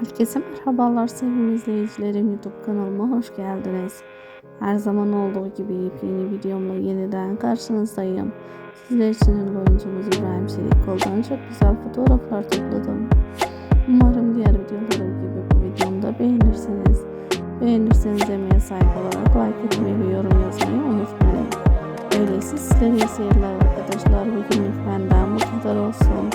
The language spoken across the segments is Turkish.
Herkese merhabalar sevgili izleyicilerim YouTube kanalıma hoş geldiniz. Her zaman olduğu gibi yepyeni videomla yeniden karşınızdayım. Sizler için ünlü oyuncumuz İbrahim Çelikkol'dan çok güzel fotoğraflar topladım. Umarım diğer videolarım gibi bu videomda beğenirsiniz. Beğenirseniz emeğe sahip olarak like etmeyi ve yorum yazmayı unutmayın. Öyleyse sizlere iyi seyirler arkadaşlar. Bugünlük benden bu kadar olsun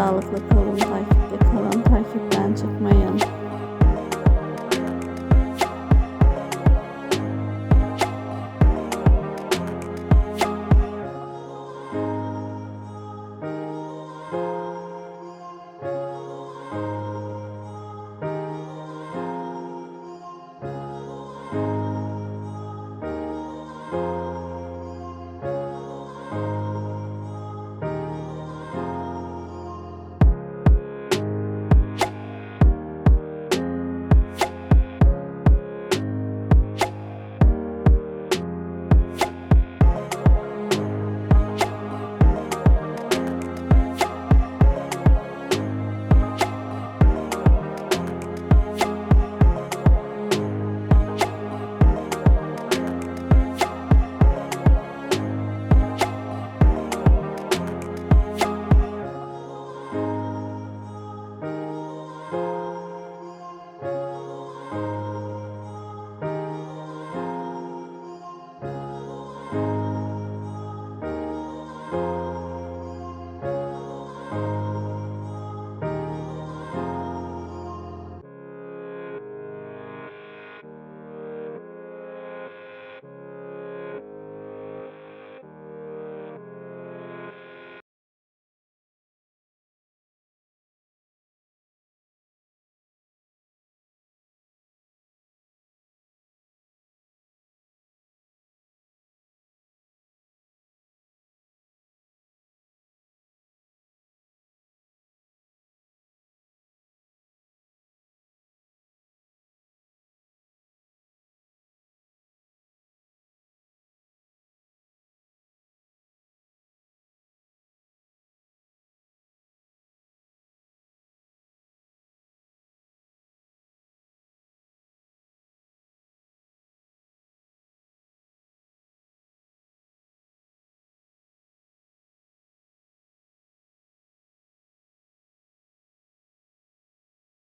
sağlıklı kalın, takipte kalın, takipten çıkmayın.